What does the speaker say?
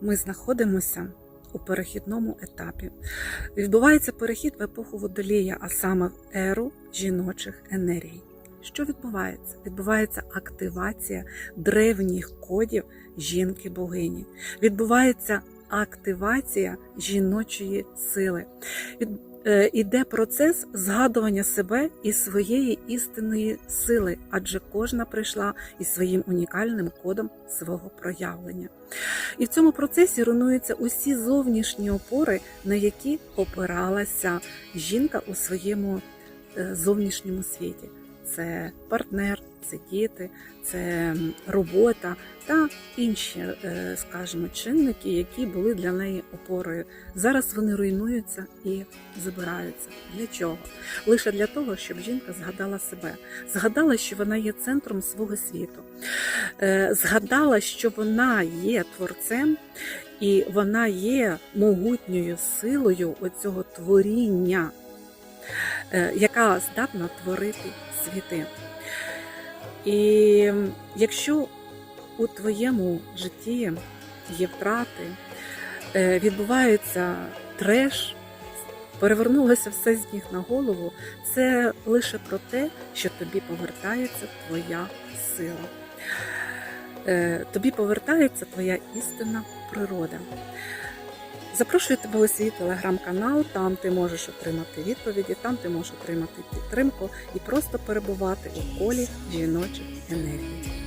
ми знаходимося у перехідному етапі. Відбувається перехід в епоху водолія, а саме в еру жіночих енергій. Що відбувається? Відбувається активація древніх кодів жінки-богині. Відбувається активація жіночої сили. Е, іде процес згадування себе і своєї істинної сили, адже кожна прийшла із своїм унікальним кодом свого проявлення. І в цьому процесі руйнуються усі зовнішні опори, на які опиралася жінка у своєму е, зовнішньому світі. Це партнер, це діти, це робота та інші, е, скажімо, чинники, які були для неї опорою. Зараз вони руйнуються і забираються. Для чого? Лише для того, щоб жінка згадала себе, згадала, що вона є центром свого світу, Е, згадала, що вона є творцем і вона є могутньою силою оцього творіння, е, яка здатна творити світи. І якщо у твоєму житті є втрати, е, відбувається треш, перевернулося все з ніг на голову, це лише про те, що тобі повертається твоя сила. Е, Тобі повертається твоя істинна природа. Запрошую тебе у свій телеграм-канал, там ти можеш отримати відповіді, там ти можеш отримати підтримку і просто перебувати у колі жіночих енергій.